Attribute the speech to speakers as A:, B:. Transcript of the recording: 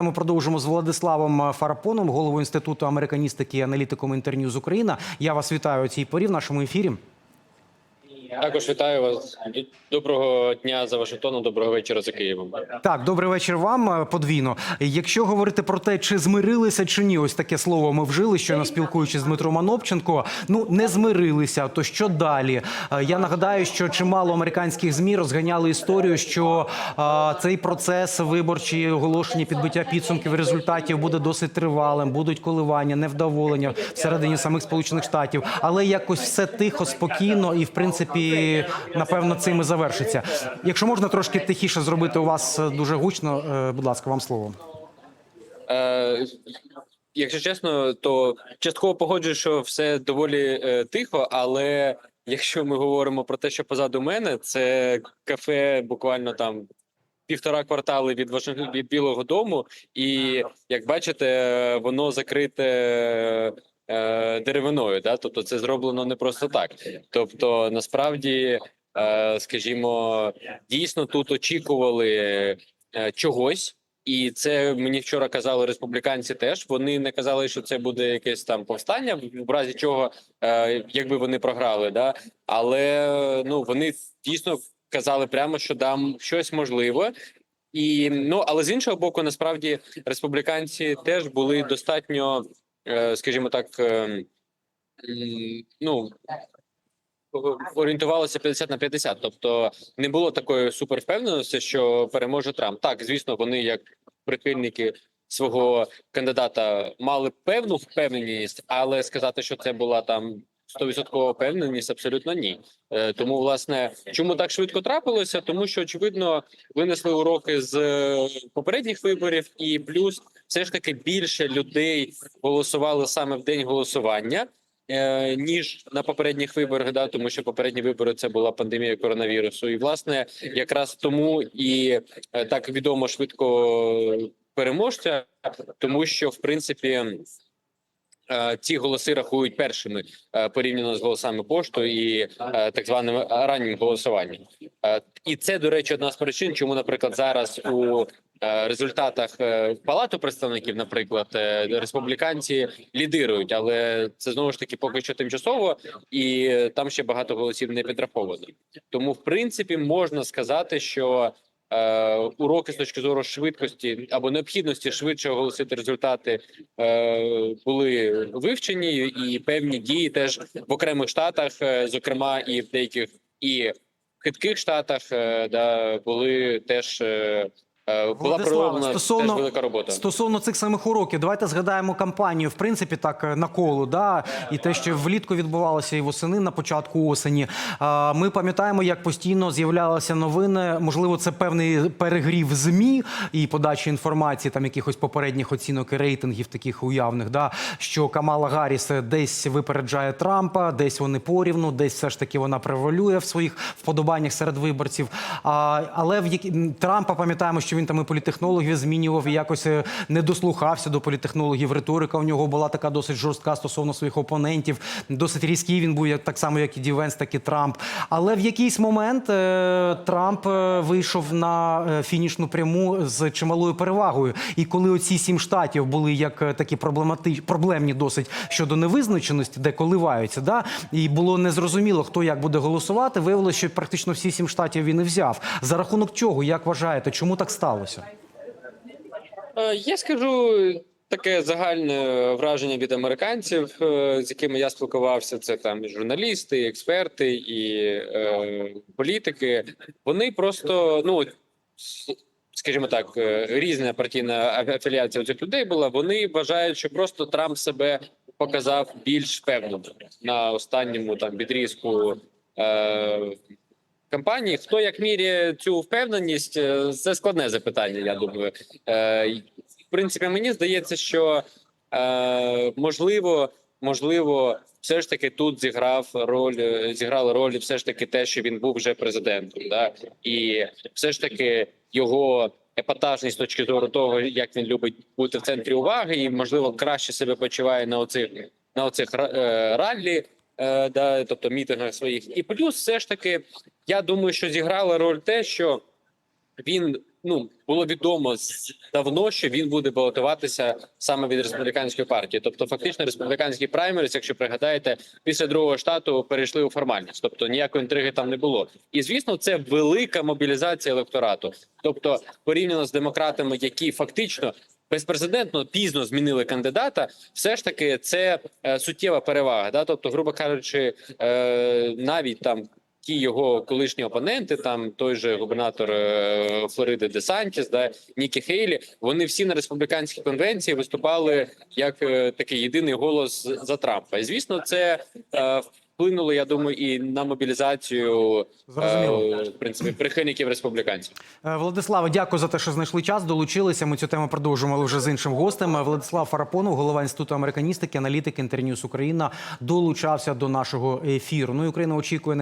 A: Ми продовжимо з Владиславом Фарапоном, головою інституту американістики і аналітиком Інтерньюз Україна. Я вас вітаю у цій порі в нашому ефірі.
B: Також вітаю вас. Доброго дня за Вашингтоном, доброго вечора за Києвом.
A: Так, добрий вечір вам е, подвійно. Якщо говорити про те, чи змирилися чи ні, ось таке слово ми вжили, щойно спілкуючись з Дмитром Анопченко. Ну не змирилися. То що далі? Е, Я нагадаю, що чимало американських змі розганяли історію, що е, цей процес виборчий оголошення підбиття підсумків результатів буде досить тривалим, будуть коливання, невдоволення всередині самих сполучених штатів, але якось все тихо, спокійно і в принципі, напевно, цим і завершиться. Якщо можна трошки тихіше зробити у вас е, дуже гучно, е, будь ласка, вам слово.
B: Е, якщо чесно, то частково погоджую, що все доволі е, тихо, але якщо ми говоримо про те, що позаду мене, це кафе буквально там. Півтора квартали від Вашингтон від Білого Дому, і як бачите, воно закрите е, деревиною. Да? Тобто, це зроблено не просто так. Тобто, насправді, е, скажімо, дійсно тут очікували е, чогось. І це мені вчора казали республіканці. Теж вони не казали, що це буде якесь там повстання, в разі чого, е, якби вони програли, да але ну вони дійсно казали прямо, що там щось можливе. І ну але з іншого боку, насправді республіканці теж були достатньо, скажімо так, е, ну орієнтувалося 50 на 50. Тобто не було такої супервпевненості, що переможе Трамп. Так, звісно, вони як прихильники свого кандидата мали певну впевненість, але сказати, що це була там. 100% впевненість абсолютно ні. Е, тому, власне, чому так швидко трапилося? Тому що очевидно винесли уроки з е, попередніх виборів, і плюс все ж таки більше людей голосували саме в день голосування. е, Ніж на попередніх виборах, да, тому що попередні вибори це була пандемія коронавірусу, і власне якраз тому і так відомо швидко переможця, тому що в принципі ці голоси рахують першими е, порівняно з голосами пошту і е, так званим раннім голосуванням. Е, І це, до речі, одна з причин, чому, наприклад, зараз у е, результатах е, палату представників, наприклад, е, республіканці лідирують, але це знову ж таки поки що тимчасово, і е, там ще багато голосів не підраховано. Тому, в принципі, можна сказати, що е, уроки з точки зору швидкості або необхідності швидше оголосити результати е, були вивчені, і певні дії теж в окремих штатах, е, зокрема і в деяких і хитких штатах, е, да були теж. Е, е, Була пророблена
A: стосовно-
B: теж велика робота.
A: Стосовно цих самих уроків, давайте згадаємо кампанію, в принципі, так е, на колу, да, і те, що влітку відбувалося і восени на початку осені. Ми пам'ятаємо, як постійно з'являлися новини. Можливо, це певний перегрів змі і подачі інформації, там якихось попередніх оцінок і рейтингів, таких уявних, да, що Камала Гарріс десь випереджає Трампа, десь вони порівну, десь все ж таки вона превалює в своїх вподобаннях серед виборців. А, але в які Трампа пам'ятаємо, що він там і політехнологів змінював і якось е, не дослухався до політехнологів. Риторика у нього була така досить жорстка стосовно своїх опонентів. Досить різкий він був так само, як і Дівенс, так і Трамп. Але в якийсь момент е, Трамп е, вийшов на фінішну пряму з чималою перевагою. І коли оці сім штатів були як такі проблемати... проблемні досить щодо невизначеності, де коливаються, да і було незрозуміло, хто як буде голосувати. Виявилося, що практично всі сім штатів він і взяв. За рахунок чого, як вважаєте, чому так сталося?
B: Е, Я скажу таке загальне враження від американців, е, з якими я спілкувався. Це там і журналісти, і експерти і е, політики. Вони просто ну скажімо так, е, різна партійна афіліація у цих людей була. Вони вважають, що просто Трамп себе показав більш впевнено на останньому там відрізку. Е, Кампанії, хто як міряє цю впевненість, е, це складне запитання. Я думаю, Е, в принципі, мені здається, що е, можливо, можливо, все ж таки тут зіграв роль, зіграла роль, все ж таки, те, що він був вже президентом, да і все ж таки його епатажність з точки зору того, як він любить бути в центрі уваги, і можливо краще себе почуває на оцих на оцих е, раллі. Е, да, тобто мітингах своїх, і плюс, все ж таки, я думаю, що зіграла роль те, що він ну було відомо давно, що він буде балотуватися саме від республіканської партії. Тобто, фактично, республіканський праймерис, якщо пригадаєте, після другого штату перейшли у формальність, тобто ніякої інтриги там не було. І звісно, це велика мобілізація електорату. Тобто, порівняно з демократами, які фактично безпрецедентно пізно змінили кандидата, все ж таки це е, суттєва перевага. Да? Тобто, грубо кажучи, е, навіть там. Ті його колишні опоненти, там той же губернатор е, Флориди Де Сантіс, да Нікі Хейлі, вони всі на республіканській конвенції виступали як е, такий єдиний голос за Трампа. І звісно, це е, вплинуло, я думаю, і на мобілізацію в принципі прихильників республіканців.
A: Владиславе, дякую за те, що знайшли час. Долучилися. Ми цю тему продовжимо але вже з іншим гостем. Владислав Фарапонов, голова інституту американістики, аналітик Інтерньюз Україна, долучався до нашого ефіру. Ну і Україна очікує на